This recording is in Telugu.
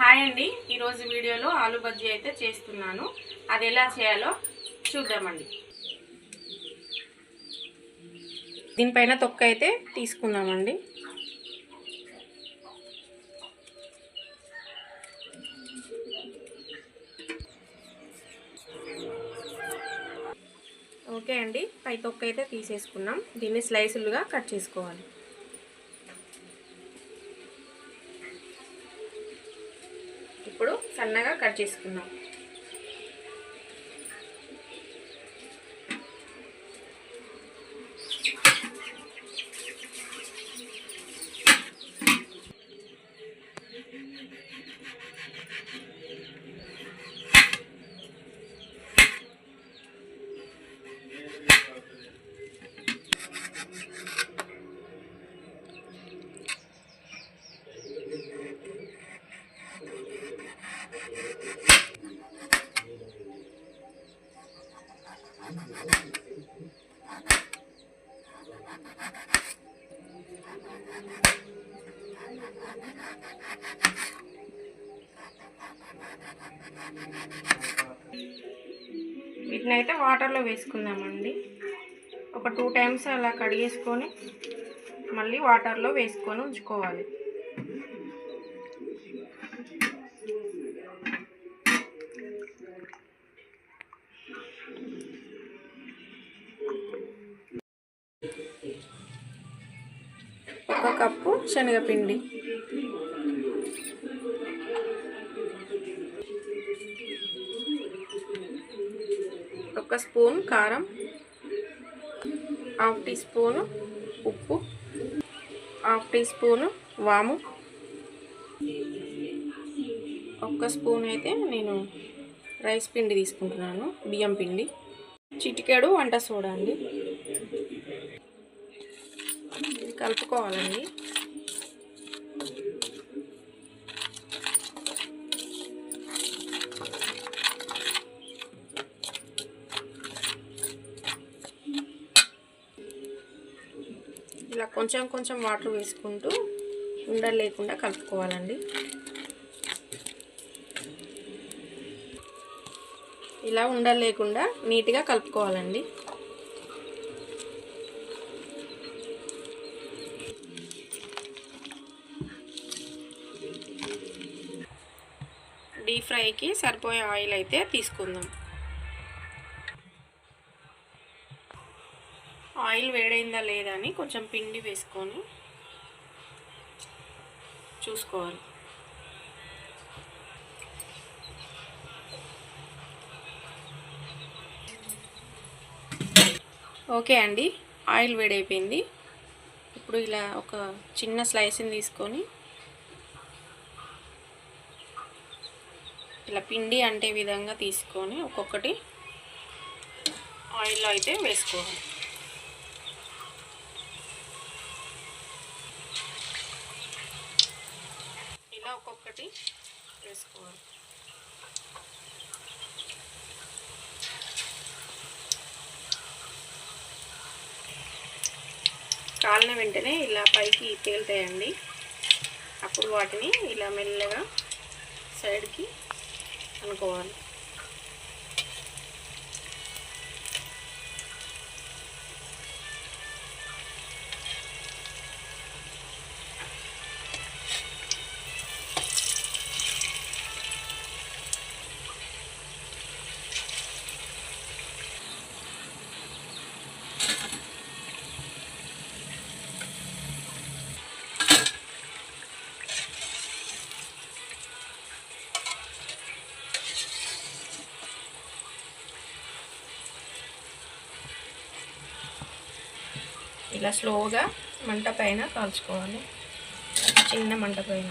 హాయ్ అండి. ఈరోజు వీడియోలో ఆలు బజ్జీ అయితే చేస్తున్నాను. అది ఎలా చేయాలో చూద్దామండి. దీనిపైన తొక్క అయితే తీసుకుందామండి. ఓకే అండి. పై తొక్క అయితే తీసేసుకున్నాం. దీన్ని స్లైసులుగా కట్ చేసుకోవాలి. ఇప్పుడు సన్నగా కట్ చేసుకుందాం. వీటిని అయితే వాటర్లో వేసుకుందామండి. ఒక టూ టైమ్స్ అలా కడిగేసుకొని మళ్ళీ వాటర్లో వేసుకొని ఉంచుకోవాలి. కప్పు శనగపిండి. ఒక స్పూన్ కారం హాఫ్ టీ స్పూను ఉప్పు హాఫ్ టీ స్పూను వాము. ఒక్క స్పూన్ అయితే నేను రైస్ పిండి తీసుకుంటున్నాను బియ్యం పిండి. చిటికెడు వంట సోడా అండి. కలుపుకోవాలండి. ఇలా కొంచెం కొంచెం వాటర్ వేసుకుంటూ ఉండలు లేకుండా కలుపుకోవాలండి. ఇలా ఉండలు లేకుండా నీట్గా కలుపుకోవాలండి. డీప్ ఫ్రైకి సరిపోయే ఆయిల్ అయితే తీసుకుందాం. ఆయిల్ వేడైందా లేదా అని కొంచెం పిండి వేసుకొని చూసుకోవాలి. ఓకే అండి ఆయిల్ వేడైపోయింది. ఇప్పుడు ఇలా ఒక చిన్న స్లైస్ని తీసుకొని ఇలా పిండి అంటే విధంగా తీసుకొని ఒక్కొక్కటి ఆయిల్లో అయితే వేసుకోవాలి. ఇలా ఒక్కొక్కటి వేసుకోవాలి. కాలిన వెంటనే ఇలా పైకి తేలుతాయండి. అప్పుడు వాటిని ఇలా మెల్లగా సైడ్కి and go on. ఇలా స్లోగా మంట పైన కాల్చుకోవాలి. చిన్న మంట పైన.